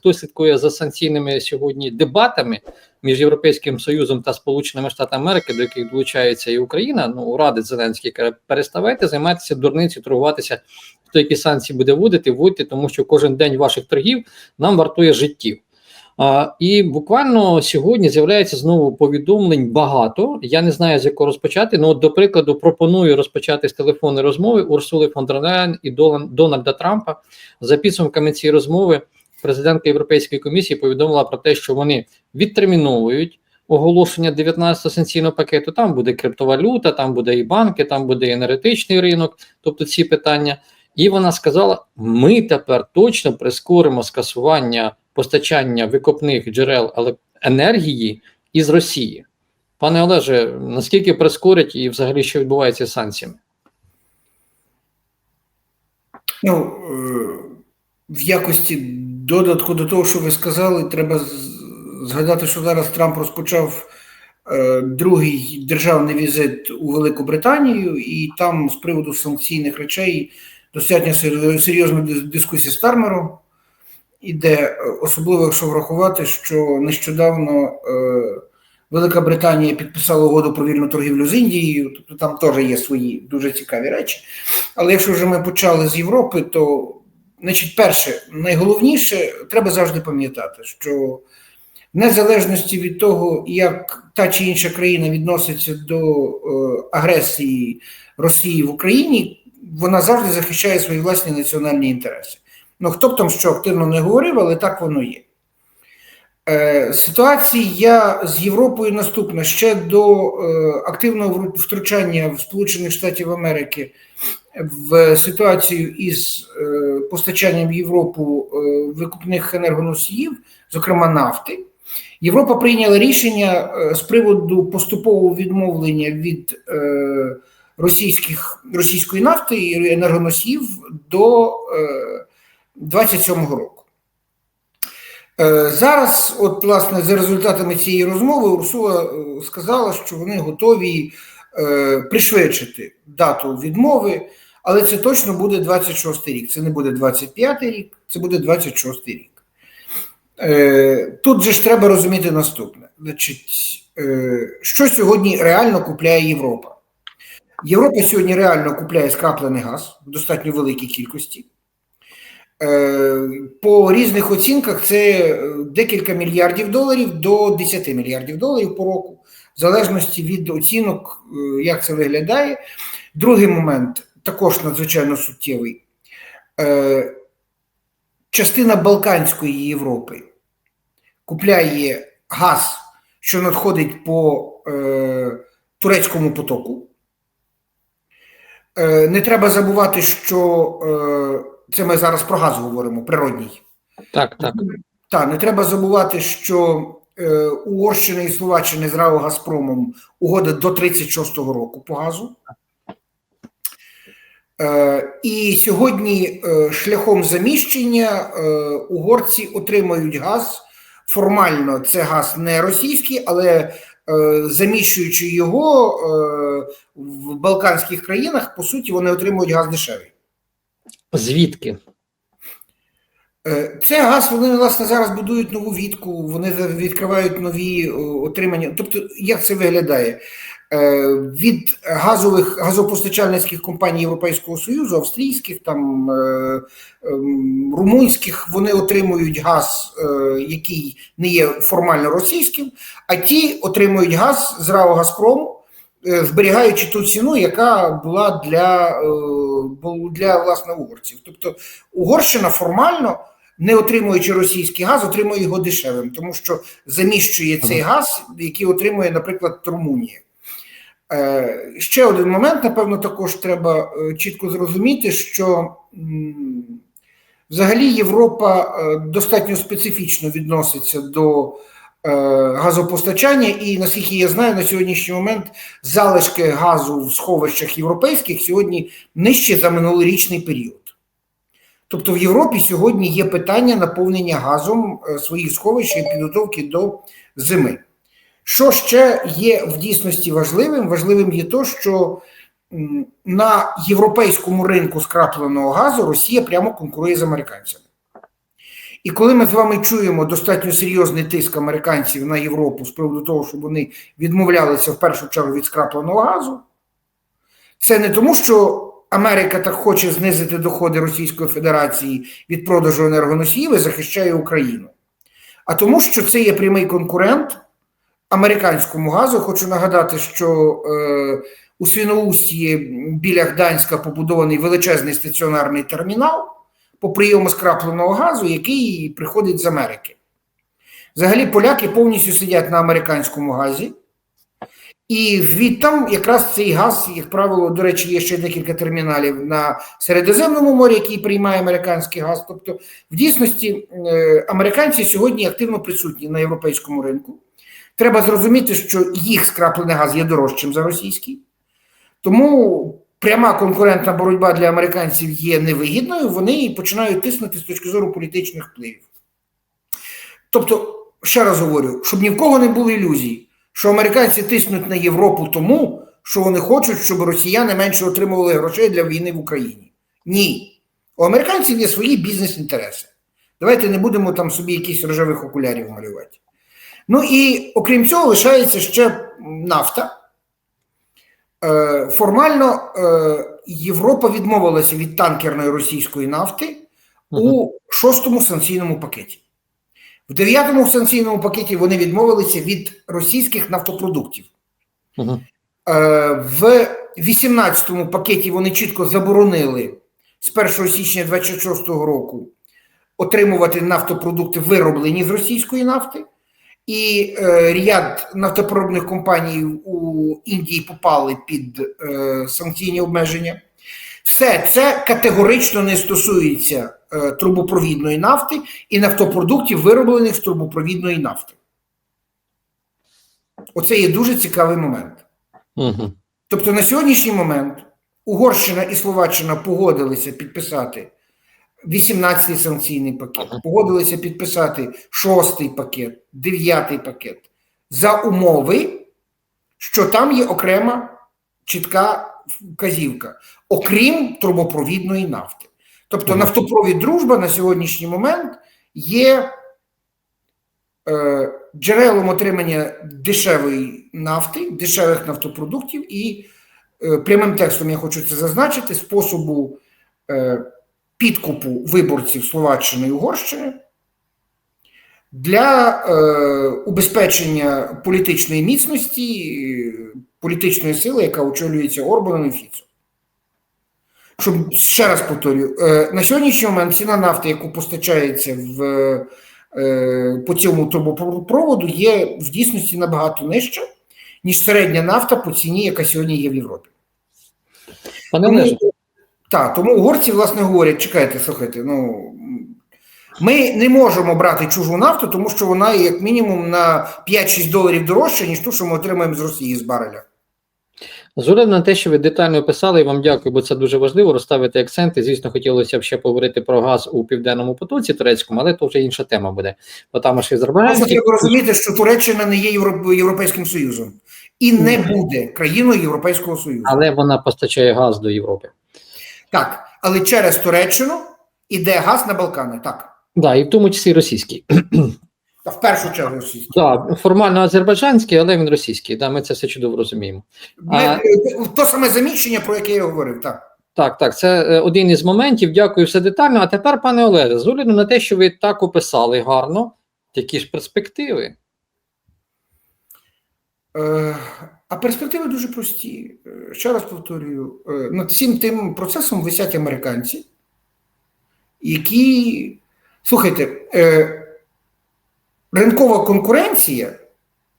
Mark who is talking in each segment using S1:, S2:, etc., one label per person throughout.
S1: хто слідкує за санкційними сьогодні дебатами між Європейським Союзом та Сполученими Штатами Америки, до яких долучається і Україна, ну радить Зеленський каже, переставайте займатися дурниці, торгуватися, хто які санкції буде вводити, вводьте, тому що кожен день ваших торгів нам вартує життів. А, і буквально сьогодні з'являється знову повідомлень багато. Я не знаю, з якого розпочати. Ну, от, до прикладу, пропоную розпочати з телефонної розмови Урсули фон дер Ляєн і Дональда Трампа. За підсумками цієї розмови, президентка Європейської комісії повідомила про те, що вони відтерміновують оголошення 19 санкційного пакету. Там буде криптовалюта, там буде і банки, там буде і енергетичний ринок, тобто ці питання. І вона сказала: ми тепер точно прискоримо скасування постачання викопних джерел енергії із Росії. Пане Олеже, наскільки прискорять і взагалі що відбувається з санкціями?
S2: Ну, е, в якості додатку до того, що ви сказали, треба згадати, що зараз Трамп розпочав е, другий державний візит у Велику Британію, і там з приводу санкційних речей достатньо серйозна дискусія з Тармером іде, е, особливо якщо врахувати, що нещодавно е, Велика Британія підписала угоду про вільну торгівлю з Індією, тобто там теж є свої дуже цікаві речі. Але якщо вже ми почали з Європи, то значить, перше, найголовніше, треба завжди пам'ятати, що в незалежності від того, як та чи інша країна відноситься до е, агресії Росії в Україні, вона завжди захищає свої власні національні інтереси. Ну хто б там що активно не говорив, але так воно є. Е, Ситуація з Європою наступна ще до е, активного втручання в Сполучених Штатів Америки в ситуацію із е, постачанням в Європу е, викупних енергоносіїв, зокрема нафти. Європа прийняла рішення е, з приводу поступового відмовлення від російських, російської нафти і енергоносіїв до е, 27-го року. Зараз, от, власне, за результатами цієї розмови, Урсула сказала, що вони готові пришвидшити дату відмови, але це точно буде 26 рік. Це не буде 25 рік, це буде 26 рік. Е, Тут же ж треба розуміти наступне: Значить, е, що сьогодні реально купляє Європа? Європа сьогодні реально купляє скраплений газ в достатньо великій кількості. Е, По різних оцінках це декілька мільярдів доларів до 10 мільярдів доларів по року, в залежності від оцінок, як це виглядає. Другий момент також надзвичайно суттєвий. Е, Частина Балканської Європи купляє газ, що надходить по е, турецькому потоку. Е, Не треба забувати, що це ми зараз про газ говоримо, природній.
S1: Так, так.
S2: Так, не треба забувати, що е, Угорщини і Словаччини з РАО Газпромом угода до 36-го року по газу. Е, і сьогодні е, шляхом заміщення е, угорці отримують газ. Формально це газ не російський, але заміщуючи його в Балканських країнах, по суті, вони отримують газ дешевий.
S1: Звідки?
S2: Це газ, вони власне зараз будують нову відку, вони відкривають нові отримання. Тобто, як це виглядає? Е, Від газових газопостачальницьких компаній Європейського Союзу, австрійських, там е, ем, румунських, вони отримують газ, е, який не є формально російським, а ті отримують газ з РАО Газпрому, зберігаючи ту ціну, яка була для, для власне угорців. Тобто Угорщина формально не отримуючи російський газ, отримує його дешевим, тому що заміщує цей газ, який отримує, наприклад, Румунія. Е, ще один момент, напевно, також треба е, чітко зрозуміти, що взагалі Європа е, достатньо специфічно відноситься до газопостачання, і наскільки я знаю, на сьогоднішній момент залишки газу в сховищах європейських сьогодні нижче за минулорічний період. Тобто в Європі сьогодні є питання наповнення газом своїх сховищ і підготовки до зими. Що ще є в дійсності важливим? Важливим є те, що на європейському ринку скрапленого газу Росія прямо конкурує з американцями. І коли ми з вами чуємо достатньо серйозний тиск американців на Європу з приводу того, щоб вони відмовлялися в першу чергу від скрапленого газу, це не тому, що Америка так хоче знизити доходи Російської Федерації від продажу енергоносіїв і захищає Україну, а тому, що це є прямий конкурент американському газу. Хочу нагадати, що е, у Свіноусті біля Гданська побудований величезний стаціонарний термінал по прийому скрапленого газу, який приходить з Америки. Взагалі, поляки повністю сидять на американському газі, і звідтам якраз цей газ, як правило, до речі, є ще декілька терміналів на Середземному морі, який приймає американський газ. Тобто, в дійсності, е, американці сьогодні активно присутні на європейському ринку. Треба зрозуміти, що їх скраплений газ є дорожчим за російський. Тому пряма конкурентна боротьба для американців є невигідною, вони починають тиснути з точки зору політичних впливів. Тобто, ще раз говорю, щоб ні в кого не було ілюзій, що американці тиснуть на Європу тому, що вони хочуть, щоб росіяни менше отримували грошей для війни в Україні. Ні. У американців є свої бізнес-інтереси. Давайте не будемо там собі якісь рожевих окулярів малювати. Ну і окрім цього, лишається ще нафта. Е, Формально е, Європа відмовилася від танкерної російської нафти у шостому санкційному пакеті. В дев'ятому санкційному пакеті вони відмовилися від російських нафтопродуктів.
S1: Угу.
S2: Е, В 18-му пакеті вони чітко заборонили з 1 січня 2026 року отримувати нафтопродукти, вироблені з російської нафти. І е, ряд нафтопереробних компаній у Індії попали під е, санкційні обмеження. Все це категорично не стосується е, трубопровідної нафти і нафтопродуктів, вироблених з трубопровідної нафти. Оце є дуже цікавий момент.
S1: Угу.
S2: Тобто на сьогоднішній момент Угорщина і Словаччина погодилися підписати 18-й санкційний пакет, погодилися підписати 6-й пакет, 9-й пакет. За умови, що там є окрема чітка вказівка, окрім трубопровідної нафти. Тобто нафтопровід дружба на сьогоднішній момент є е, джерелом отримання дешевої нафти, дешевих нафтопродуктів, і е, прямим текстом я хочу це зазначити: способу е, підкупу виборців Словаччини і Угорщини для е, убезпечення політичної міцності, політичної сили, яка очолюється Орбаном і Фіцом. Щоб ще раз повторюю, е, на сьогоднішній момент ціна нафти, яку постачається в, е, по цьому трубопроводу, є в дійсності набагато нижча, ніж середня нафта по ціні, яка сьогодні є в Європі.
S1: Пане
S2: Тому, так, тому угорці, власне, говорять: чекайте, слухайте, ну ми не можемо брати чужу нафту, тому що вона є як мінімум на 5-6 доларів дорожча, ніж ту, що ми отримаємо з Росії з бареля.
S1: з огляду на те, що ви детально описали, і вам дякую, бо це дуже важливо розставити акценти. Звісно, хотілося б ще поговорити про газ у південному потоці турецькому, але то вже інша тема буде. Бо там аж
S2: Просто
S1: Азербайджанський
S2: треба розуміти, що Туреччина не є Європейським Союзом і не буде країною Європейського Союзу.
S1: але вона постачає газ до Європи.
S2: Так, але через Туреччину іде газ на Балкани. Так,
S1: Да, і в тому числі російський.
S2: Та в першу чергу російський.
S1: Да, формально азербайджанський, але він російський. Да, ми це все чудово розуміємо.
S2: Ми,
S1: А-
S2: е, То саме заміщення, про яке я говорив. Так.
S1: Так, так, це е, один із моментів. Дякую все детально. А тепер, пане Олеже, з огляду на те, що ви так описали гарно, які ж перспективи?
S2: Е, А перспективи дуже прості. Е, Ще раз повторюю: е, над всім тим процесом висять американці, які, слухайте, е, ринкова конкуренція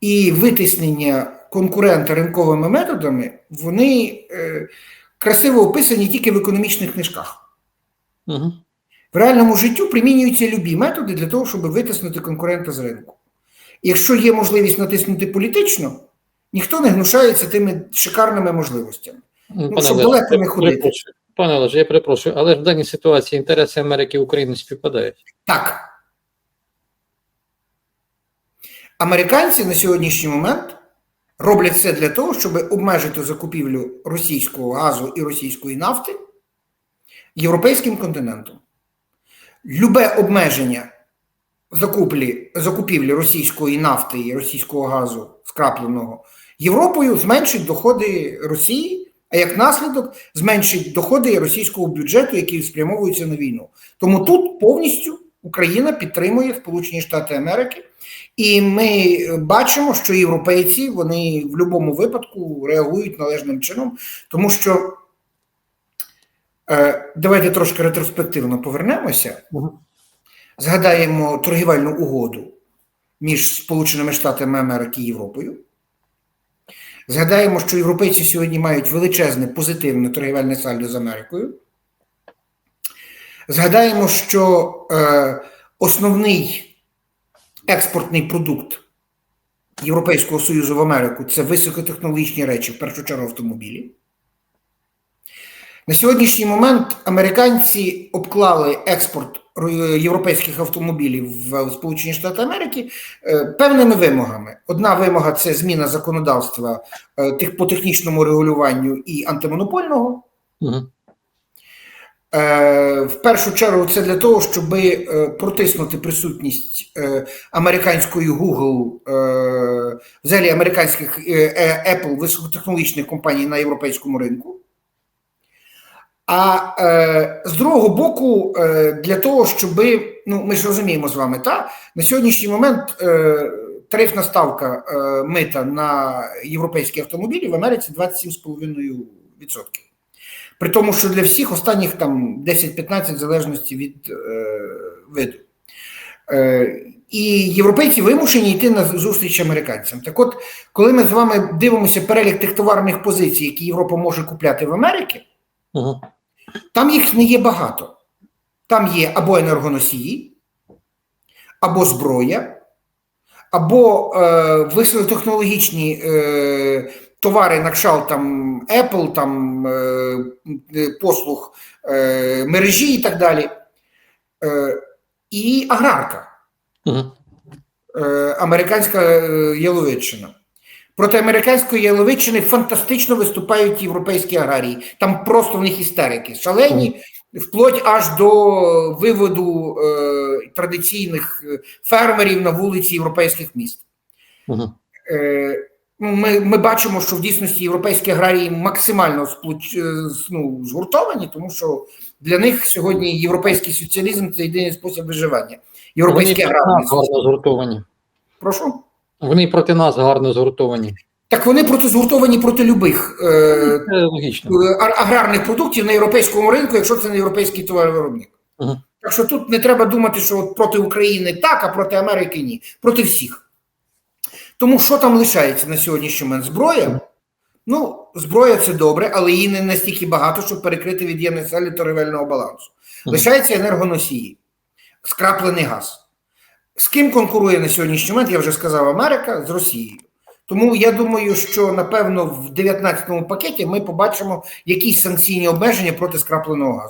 S2: і витиснення конкурента ринковими методами, вони красиво описані тільки в економічних книжках.
S1: Угу.
S2: В реальному життю примінюються любі методи для того, щоб витиснути конкурента з ринку. Якщо є можливість натиснути політично, ніхто не гнушається тими шикарними можливостями.
S1: Пане
S2: щоб
S1: Олеже,
S2: далеко не
S1: я
S2: ходити.
S1: Пане Олеже, я перепрошую, але ж в даній ситуації інтереси Америки і України співпадають.
S2: Так. Американці на сьогоднішній момент роблять все для того, щоб обмежити закупівлю російського газу і російської нафти європейським континентом. Любе обмеження закуплі, закупівлі російської нафти і російського газу скрапленого Європою зменшить доходи Росії, а як наслідок зменшить доходи російського бюджету, які спрямовуються на війну. Тому тут повністю Україна підтримує Сполучені Штати Америки, і ми бачимо, що європейці вони в будь-якому випадку реагують належним чином, тому що е, давайте трошки ретроспективно повернемося. Згадаємо торгівельну угоду між Сполученими Штатами Америки і Європою. Згадаємо, що європейці сьогодні мають величезне позитивне торгівельне сальдо з Америкою. Згадаємо, що е, основний експортний продукт Європейського Союзу в Америку це високотехнологічні речі, в першу чергу автомобілі. На сьогоднішній момент американці обклали експорт європейських автомобілів в Сполучені Штати Америки е, певними вимогами. Одна вимога це зміна законодавства е, по технічному регулюванню і антимонопольного. Е, В першу чергу це для того, щоб протиснути присутність американської Google, взагалі американських Apple високотехнологічних компаній на європейському ринку. А е, з другого боку, е, для того, щоб ну ми ж розуміємо з вами, та на сьогоднішній момент е, тарифна ставка е, мита на європейські автомобілі в Америці 27,5%. При тому, що для всіх останніх там 10-15 в залежності від е, виду. Е, і європейці вимушені йти на зустріч американцям. Так от, коли ми з вами дивимося перелік тих товарних позицій, які Європа може купляти в Америці,
S1: Мгм.
S2: Там їх не є багато. Там є або енергоносії, або зброя, або е, високотехнологічні е, товари на кшталт там Apple, там е, е, послуг е, мережі і так далі. Е, і аграрка. Е, американська е, Яловиччина. Проти американської Яловиччини фантастично виступають європейські аграрії. Там просто в них істерики шалені, вплоть аж до виводу е, традиційних е, фермерів на вулиці європейських міст.
S1: Мгм.
S2: Е, ну, ми, ми бачимо, що в дійсності європейські аграрії максимально сплуч, е, ну, згуртовані, тому що для них сьогодні європейський соціалізм це єдиний спосіб виживання. Європейські аграрії.
S1: згуртовані.
S2: Прошу.
S1: Вони проти нас гарно згуртовані.
S2: Так вони проти згуртовані проти любих е,
S1: Це логічно.
S2: аграрних продуктів на європейському ринку, якщо це не європейський товаровиробник.
S1: Мгм.
S2: Так що тут не треба думати, що от проти України так, а проти Америки ні. Проти всіх. Тому що там лишається на сьогоднішній момент? Зброя? Ну, зброя це добре, але її не настільки багато, щоб перекрити від'ємне селі торговельного балансу.
S1: Мгм.
S2: Лишаються енергоносії, скраплений газ. З ким конкурує на сьогоднішній момент, я вже сказав, Америка з Росією. Тому я думаю, що напевно в 19-му пакеті ми побачимо якісь санкційні обмеження проти скрапленого газу.